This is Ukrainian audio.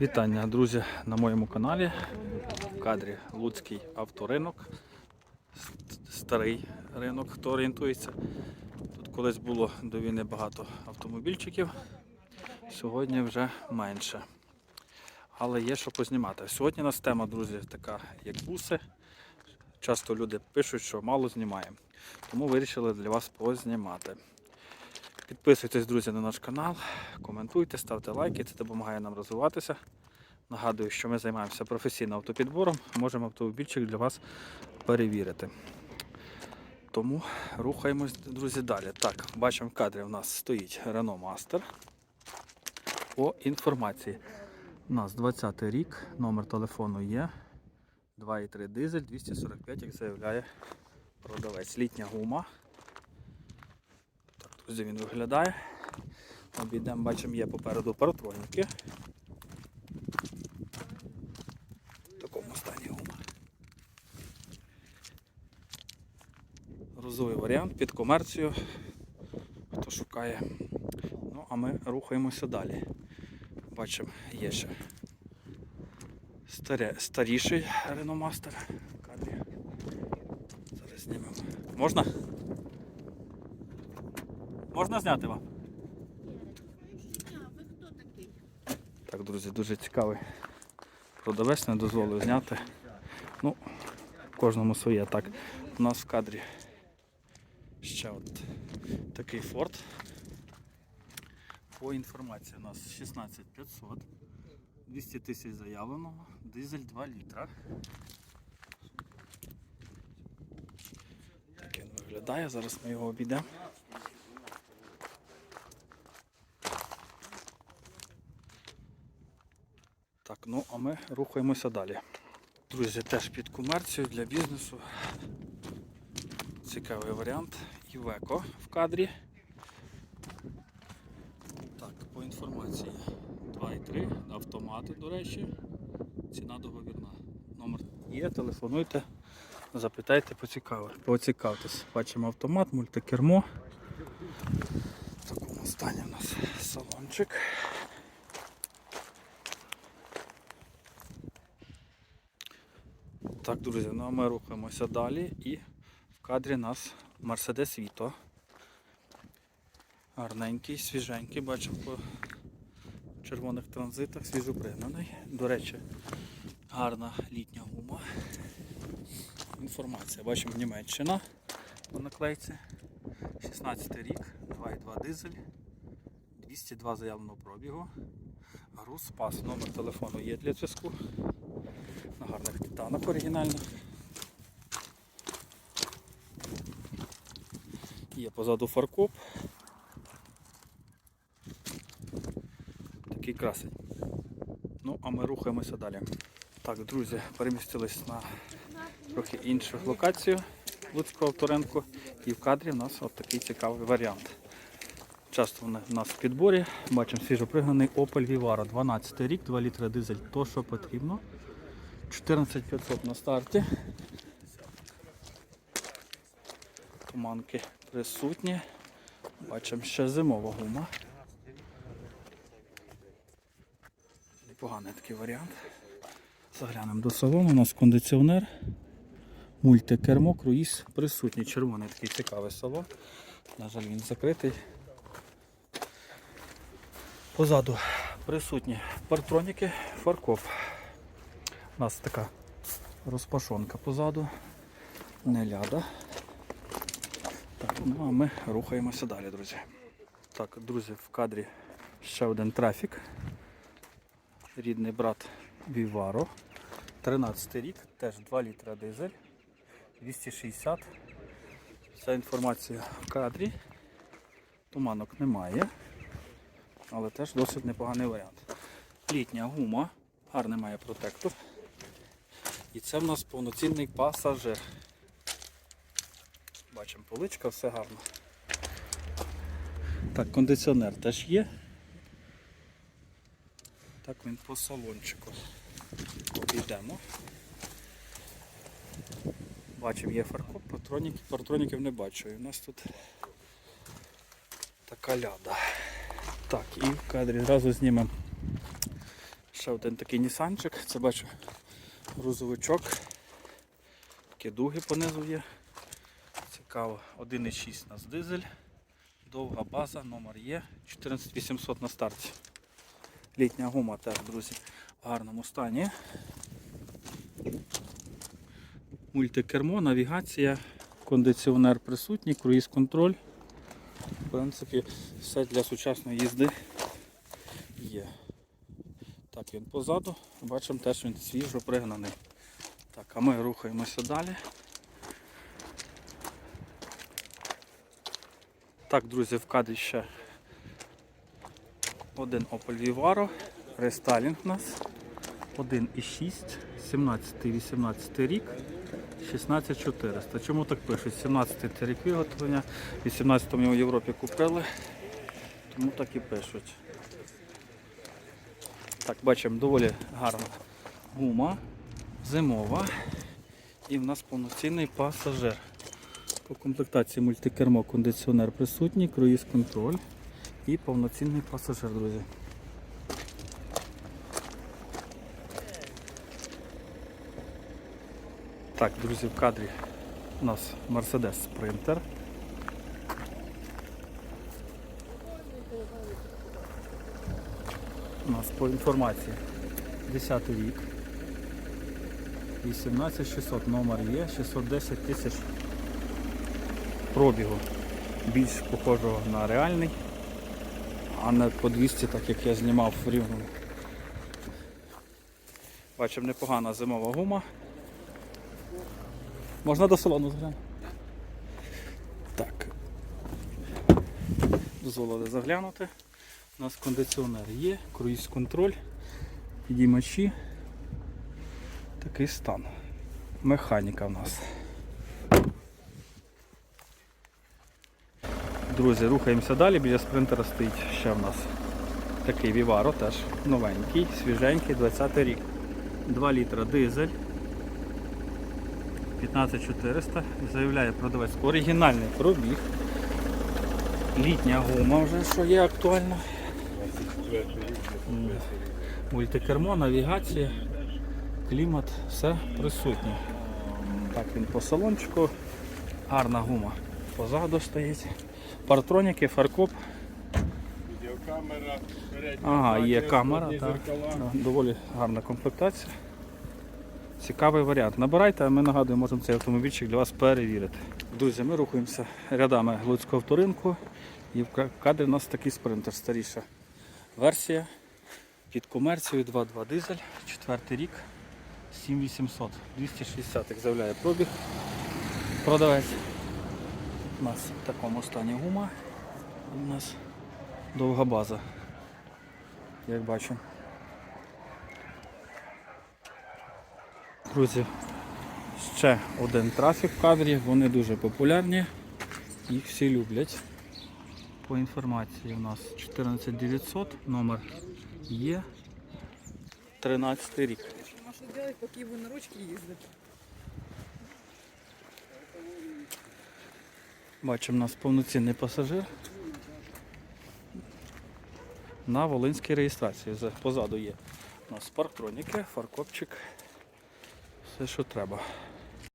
Вітання, друзі, на моєму каналі. В кадрі Луцький авторинок. Старий ринок, хто орієнтується. Тут колись було до війни багато автомобільчиків, сьогодні вже менше. Але є що познімати. Сьогодні у нас тема, друзі, така як буси. Часто люди пишуть, що мало знімаємо. Тому вирішили для вас познімати. Підписуйтесь, друзі, на наш канал, коментуйте, ставте лайки, це допомагає нам розвиватися. Нагадую, що ми займаємося професійним автопідбором, можемо автомобільчик для вас перевірити. Тому рухаємось, друзі, далі. Так, бачимо в кадрі у нас стоїть Renault Master. По інформації. У нас 20 й рік, номер телефону є. 2,3 дизель, 245, як заявляє продавець. Літня гума. Друзі, він виглядає. Обійдемо, бачимо, є попереду паратроніки. В такому стані гума. Розовий варіант під комерцію. Хто шукає. Ну, а ми рухаємося далі. Бачимо, є ще старе, старіший кадрі. Зараз знімемо. Можна? Можна зняти вам? Так, друзі, дуже цікавий продавець, не дозволив зняти. Ну, кожному своє. Так, у нас в кадрі ще от такий Ford. По інформації у нас 16500, 200 тисяч заявленого, дизель 2 літра. Так він виглядає, зараз ми його обійдемо. Так, ну а ми рухаємося далі. Друзі, теж під комерцію для бізнесу. Цікавий варіант. Івеко в кадрі. Так, по інформації 2,3, автомати, до речі. Ціна договірна. Номер є, телефонуйте, запитайте, поцікавтесь. Бачимо автомат, мультикермо. В такому стані у нас салончик. Так, друзі, ну а ми рухаємося далі і в кадрі нас Mercedes Vito. Гарненький, свіженький, бачимо по червоних транзитах, свіжопригнаний. До речі, гарна літня гума. Інформація. Бачимо Німеччина по наклейці. 16 рік, 2,2 дизель, 202 заявленого пробігу. Груз спас. Номер телефону є для зв'язку гарних титанах оригінальних. Є позаду фаркоп. Такий красень. Ну, а ми рухаємося далі. Так, друзі, перемістились на трохи іншу локацію Луцького авторинку. І в кадрі у нас от такий цікавий варіант. Часто вони в нас в підборі. Бачимо свіжопригнаний Opel Vivaro 12 рік, 2 літри дизель, то що потрібно. 14500 на старті. Туманки присутні. Бачимо ще зимова гума. Непоганий такий варіант. Заглянемо до салону. У нас кондиціонер, мультикермо, круїз присутній. Червоний такий цікавий салон. На жаль, він закритий. Позаду присутні партроніки, фаркоп. У нас така розпашонка позаду, не ляда. Так, ну а ми рухаємося далі, друзі. Так, друзі, в кадрі ще один трафік. Рідний брат Віваро. 13 рік, теж 2 літра дизель, 260. Вся інформація в кадрі. Туманок немає, але теж досить непоганий варіант. Літня гума, гарний має протектор. І це в нас повноцінний пасажир. Бачимо поличка, все гарно. Так, кондиціонер теж є. Так він по салончику. Обійдемо. Бачимо, є фаркоп, патроніки, патроніків не бачу. І у нас тут така ляда. Так, і в кадрі зразу знімемо Ще один такий нісанчик. Це бачу грузовичок. Такі дуги понизу є. Цікаво. 1,6 у нас дизель. Довга база, номер є. 14800 на старті. Літня гума теж, друзі, в гарному стані. Мультикермо, навігація, кондиціонер присутній, круїз-контроль. В принципі, все для сучасної їзди є. Так, він позаду. Бачимо теж він свіжо пригнаний. Так, а ми рухаємося далі. Так, друзі, в кадрі ще один Opel Vivaro, рестайлінг у нас. 1,6, 17-18 рік, 16400. Чому так пишуть? 17 рік виготовлення, в 18-му в Європі купили, тому так і пишуть. Так, бачимо, доволі гарна гума, зимова і в нас повноцінний пасажир. По комплектації мультикермо, кондиціонер присутній, круїз контроль і повноцінний пасажир, друзі. Так, друзі, в кадрі у нас Mercedes Sprinter. У нас по інформації 10 рік. 18600 номер є, 610 тисяч пробігу. Більш похожого на реальний, а не по 200, так як я знімав в рівному. Бачимо непогана зимова гума. Можна до салону заглянути? Так. Дозволили заглянути. У нас кондиціонер є, круїз контроль, підіймачі. Такий стан. Механіка в нас. Друзі, рухаємося далі. Біля спринтера стоїть ще в нас такий Vivaro, теж новенький, свіженький, 20 рік. 2 літра дизель. 15400 заявляє продавець оригінальний пробіг. Літня гума вже що є актуальна. Мультикермо, навігація, клімат, все присутнє. Так, він по салончику. Гарна гума позаду стоїть. Партроніки, фаркоп. Відеокамера, Ага, є камера, так. Доволі гарна комплектація. Цікавий варіант. Набирайте, а ми нагадуємо, можемо цей автомобільчик для вас перевірити. Друзі, ми рухаємося рядами Луцького авторинку. І в кадрі у нас такий спринтер, старіша версія. Під комерцією 2.2 дизель, четвертий рік, 7800, 260, як заявляє пробіг. Продавець. У нас в такому стані гума. У нас довга база, як бачимо. Друзі, ще один трафік в кадрі, вони дуже популярні, їх всі люблять. По інформації у нас 14900, номер є 13 рік. А що робити, поки ви на ручки їздите? Бачимо, у нас повноцінний пасажир. На волинській реєстрації. Позаду є у нас парктроніки, фаркопчик. Все, що треба.